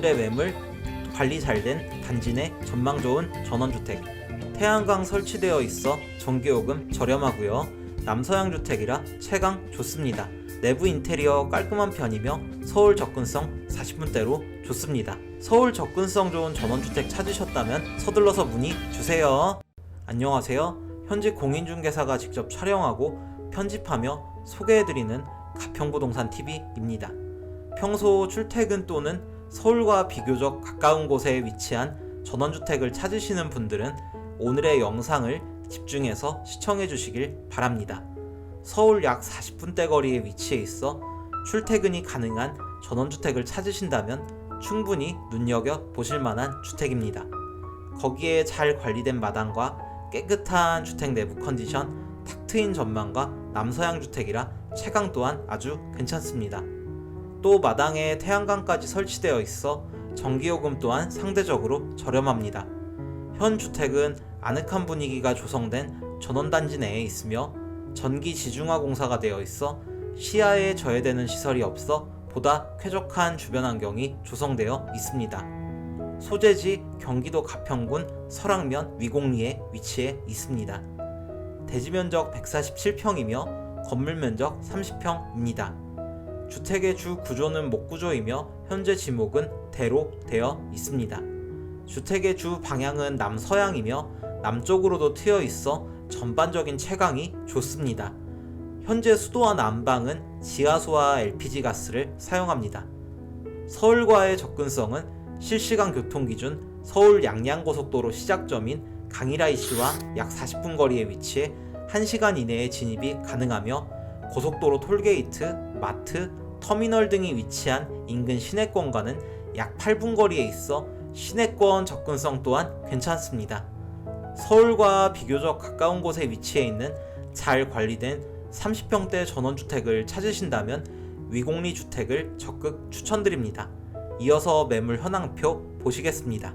오늘의 매물 관리 잘 된 단지 내 전망 좋은 전원주택. 태양광 설치되어 있어 전기요금 저렴하고요. 남서양 주택이라 채광 좋습니다. 내부 인테리어 깔끔한 편이며 서울 접근성 40분대로 좋습니다. 서울 접근성 좋은 전원주택 찾으셨다면 서둘러서 문의 주세요. 안녕하세요. 현직 공인중개사가 직접 촬영하고 편집하며 소개해드리는 가평부동산 TV입니다. 평소 출퇴근 또는 서울과 비교적 가까운 곳에 위치한 전원주택을 찾으시는 분들은 오늘의 영상을 집중해서 시청해 주시길 바랍니다. 서울 약 40분대 거리에 위치해 있어 출퇴근이 가능한 전원주택을 찾으신다면 충분히 눈여겨 보실 만한 주택입니다. 거기에 잘 관리된 마당과 깨끗한 주택 내부 컨디션, 탁 트인 전망과 남서양 주택이라 채광 또한 아주 괜찮습니다. 또 마당에 태양광까지 설치되어 있어 전기요금 또한 상대적으로 저렴합니다. 현 주택은 아늑한 분위기가 조성된 전원단지 내에 있으며 전기 지중화 공사가 되어 있어 시야에 저해되는 시설이 없어 보다 쾌적한 주변 환경이 조성되어 있습니다. 소재지 경기도 가평군 설악면 위공리에 위치해 있습니다. 대지 면적 147평이며 건물 면적 30평입니다. 주택의 주 구조는 목구조이며 현재 지목은 대로 되어 있습니다. 주택의 주 방향은 남서양이며 남쪽으로도 트여 있어 전반적인 채광이 좋습니다. 현재 수도와 난방은 지하수와 LPG 가스를 사용합니다. 서울과의 접근성은 실시간 교통 기준 서울 양양고속도로 시작점인 강일IC와 약 40분 거리에 위치해 1시간 이내에 진입이 가능하며 고속도로 톨게이트, 마트, 터미널 등이 위치한 인근 시내권과는 약 8분 거리에 있어 시내권 접근성 또한 괜찮습니다. 서울과 비교적 가까운 곳에 위치해 있는 잘 관리된 30평대 전원주택을 찾으신다면 위공리 주택을 적극 추천드립니다. 이어서 매물 현황표 보시겠습니다.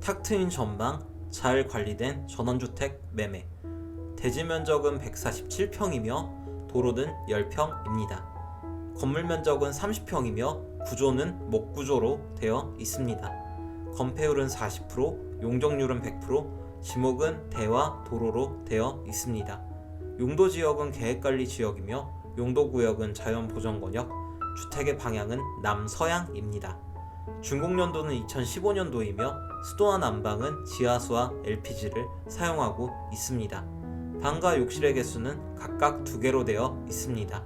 탁 트인 전망, 잘 관리된 전원주택 매매. 대지 면적은 147평이며 도로는 10평입니다. 건물 면적은 30평이며 구조는 목구조로 되어 있습니다. 건폐율은 40%, 용적률은 100%, 지목은 대와 도로로 되어 있습니다. 용도 지역은 계획관리 지역이며 용도 구역은 자연보전권역, 주택의 방향은 남서양입니다. 준공 연도는 2015년도이며 수도와 난방은 지하수와 LPG를 사용하고 있습니다. 방과 욕실의 개수는 각각 두 개로 되어 있습니다.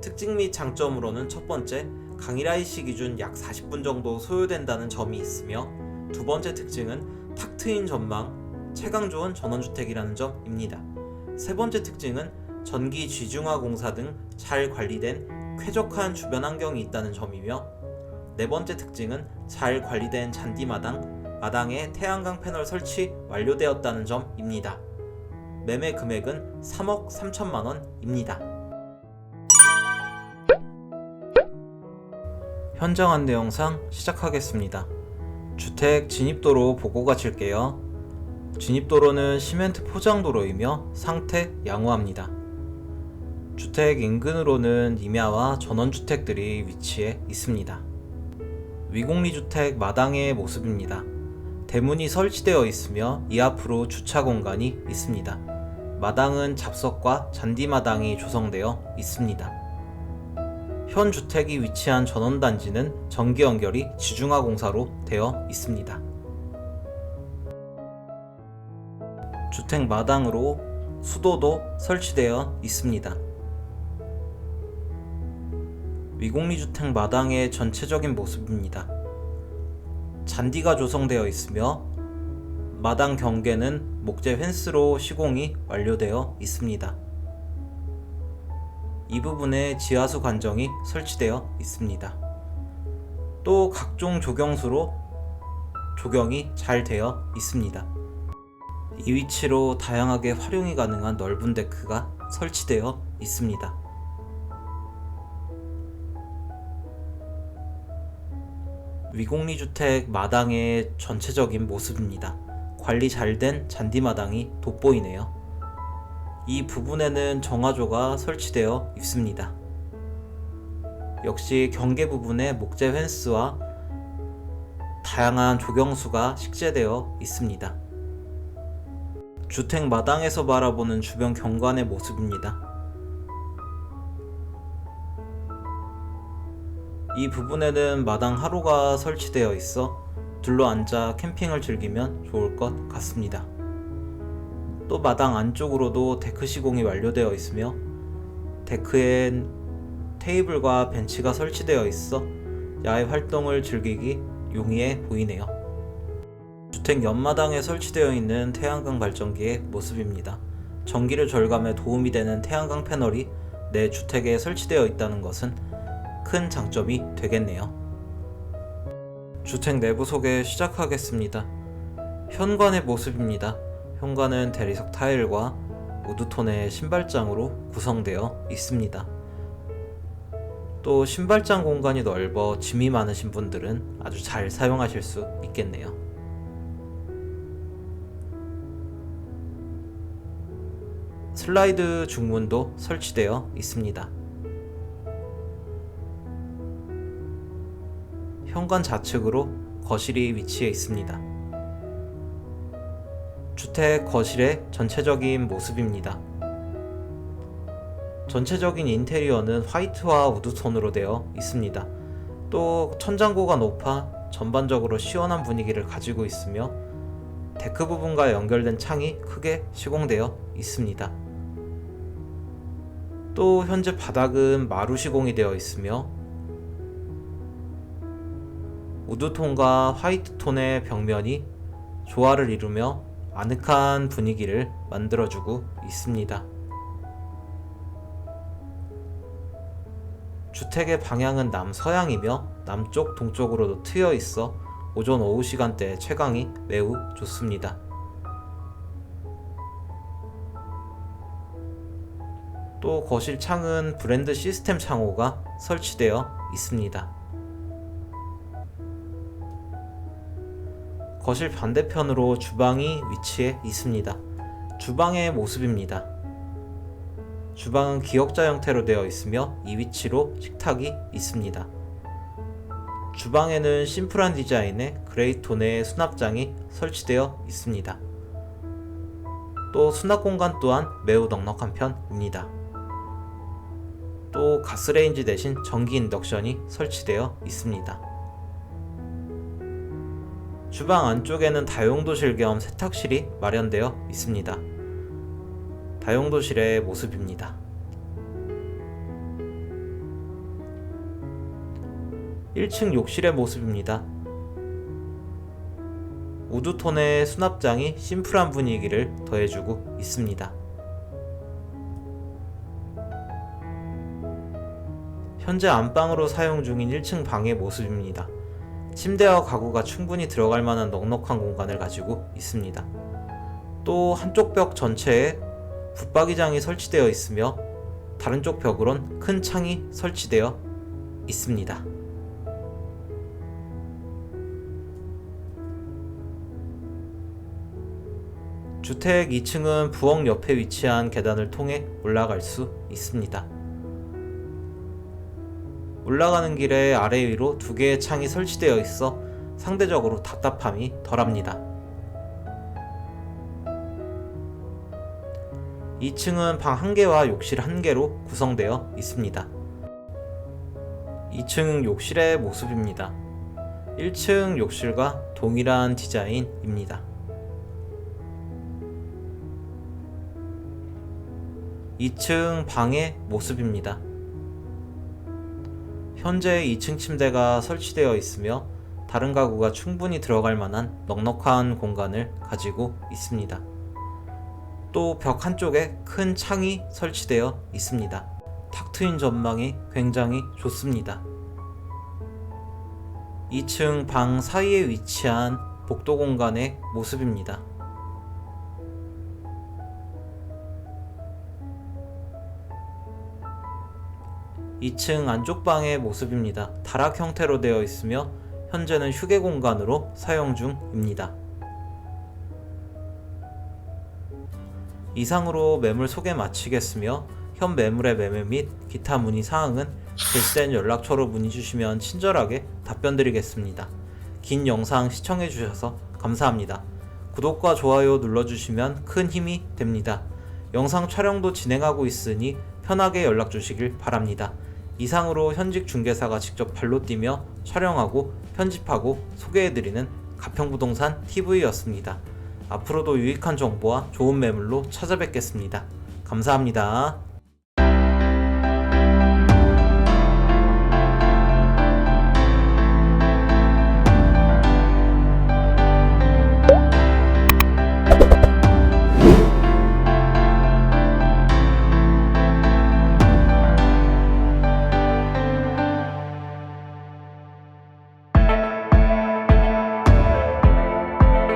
특징 및 장점으로는 첫 번째, 강일IC 기준 약 40분 정도 소요된다는 점이 있으며 두 번째 특징은 탁 트인 전망, 채광 좋은 전원주택이라는 점입니다. 세 번째 특징은 전기 쥐중화 공사 등 잘 관리된 쾌적한 주변 환경이 있다는 점이며 네 번째 특징은 잘 관리된 잔디마당, 마당에 태양광 패널 설치 완료되었다는 점입니다. 매매 금액은 3억 3천만 원입니다. 현장 안내 영상 시작하겠습니다. 주택 진입도로 보고 가실게요. 진입도로는 시멘트 포장도로이며 상태 양호합니다. 주택 인근으로는 임야와 전원주택들이 위치해 있습니다. 위공리 주택 마당의 모습입니다. 대문이 설치되어 있으며 이 앞으로 주차 공간이 있습니다. 마당은 잡석과 잔디마당이 조성되어 있습니다. 현 주택이 위치한 전원단지는 전기 연결이 지중화 공사로 되어 있습니다. 주택 마당으로 수도도 설치되어 있습니다. 위공리 주택 마당의 전체적인 모습입니다. 잔디가 조성되어 있으며 마당 경계는 목재 펜스로 시공이 완료되어 있습니다. 이 부분에 지하수 관정이 설치되어 있습니다. 또 각종 조경수로 조경이 잘 되어 있습니다. 이 위치로 다양하게 활용이 가능한 넓은 데크가 설치되어 있습니다. 위공리 주택 마당의 전체적인 모습입니다. 관리 잘 된 잔디마당이 돋보이네요. 이 부분에는 정화조가 설치되어 있습니다. 역시 경계 부분에 목재 펜스와 다양한 조경수가 식재되어 있습니다. 주택 마당에서 바라보는 주변 경관의 모습입니다. 이 부분에는 마당 하루가 설치되어 있어 둘러앉아 캠핑을 즐기면 좋을 것 같습니다. 또 마당 안쪽으로도 데크 시공이 완료되어 있으며 데크엔 테이블과 벤치가 설치되어 있어 야외 활동을 즐기기 용이해 보이네요. 주택 옆마당에 설치되어 있는 태양광 발전기의 모습입니다. 전기를 절감에 도움이 되는 태양광 패널이 내 주택에 설치되어 있다는 것은 큰 장점이 되겠네요. 주택 내부 소개 시작하겠습니다. 현관의 모습입니다. 현관은 대리석 타일과 우드톤의 신발장으로 구성되어 있습니다. 또 신발장 공간이 넓어 짐이 많으신 분들은 아주 잘 사용하실 수 있겠네요. 슬라이드 중문도 설치되어 있습니다. 현관 좌측으로 거실이 위치해 있습니다. 주택 거실의 전체적인 모습입니다. 전체적인 인테리어는 화이트와 우드톤으로 되어 있습니다. 또 천장고가 높아 전반적으로 시원한 분위기를 가지고 있으며 데크 부분과 연결된 창이 크게 시공되어 있습니다. 또 현재 바닥은 마루 시공이 되어 있으며 우드톤과 화이트톤의 벽면이 조화를 이루며 아늑한 분위기를 만들어주고 있습니다. 주택의 방향은 남서향이며 남쪽 동쪽으로도 트여 있어 오전 오후 시간대 채광이 매우 좋습니다. 또 거실 창은 브랜드 시스템 창호가 설치되어 있습니다. 거실 반대편으로 주방이 위치해 있습니다. 주방의 모습입니다. 주방은 기역자 형태로 되어 있으며 이 위치로 식탁이 있습니다. 주방에는 심플한 디자인의 그레이톤의 수납장이 설치되어 있습니다. 또 수납 공간 또한 매우 넉넉한 편입니다. 또 가스레인지 대신 전기 인덕션이 설치되어 있습니다. 주방 안쪽에는 다용도실 겸 세탁실이 마련되어 있습니다. 다용도실의 모습입니다. 1층 욕실의 모습입니다. 우드톤의 수납장이 심플한 분위기를 더해주고 있습니다. 현재 안방으로 사용 중인 1층 방의 모습입니다. 침대와 가구가 충분히 들어갈 만한 넉넉한 공간을 가지고 있습니다. 또 한쪽 벽 전체에 붙박이장이 설치되어 있으며 다른 쪽 벽으론 큰 창이 설치되어 있습니다. 주택 2층은 부엌 옆에 위치한 계단을 통해 올라갈 수 있습니다. 올라가는 길에 아래 위로 두 개의 창이 설치되어 있어 상대적으로 답답함이 덜합니다. 2층은 방 1개와 욕실 1개로 구성되어 있습니다. 2층 욕실의 모습입니다. 1층 욕실과 동일한 디자인입니다. 2층 방의 모습입니다. 현재 2층 침대가 설치되어 있으며 다른 가구가 충분히 들어갈 만한 넉넉한 공간을 가지고 있습니다. 또 벽 한쪽에 큰 창이 설치되어 있습니다. 탁 트인 전망이 굉장히 좋습니다. 2층 방 사이에 위치한 복도 공간의 모습입니다. 2층 안쪽 방의 모습입니다. 다락 형태로 되어 있으며 현재는 휴게 공간으로 사용 중입니다. 이상으로 매물 소개 마치겠으며 현 매물의 매매 및 기타 문의 사항은 게시된 연락처로 문의 주시면 친절하게 답변 드리겠습니다. 긴 영상 시청해 주셔서 감사합니다. 구독과 좋아요 눌러주시면 큰 힘이 됩니다. 영상 촬영도 진행하고 있으니 편하게 연락 주시길 바랍니다. 이상으로 현직 중개사가 직접 발로 뛰며 촬영하고 편집하고 소개해드리는 가평부동산 TV였습니다. 앞으로도 유익한 정보와 좋은 매물로 찾아뵙겠습니다. 감사합니다.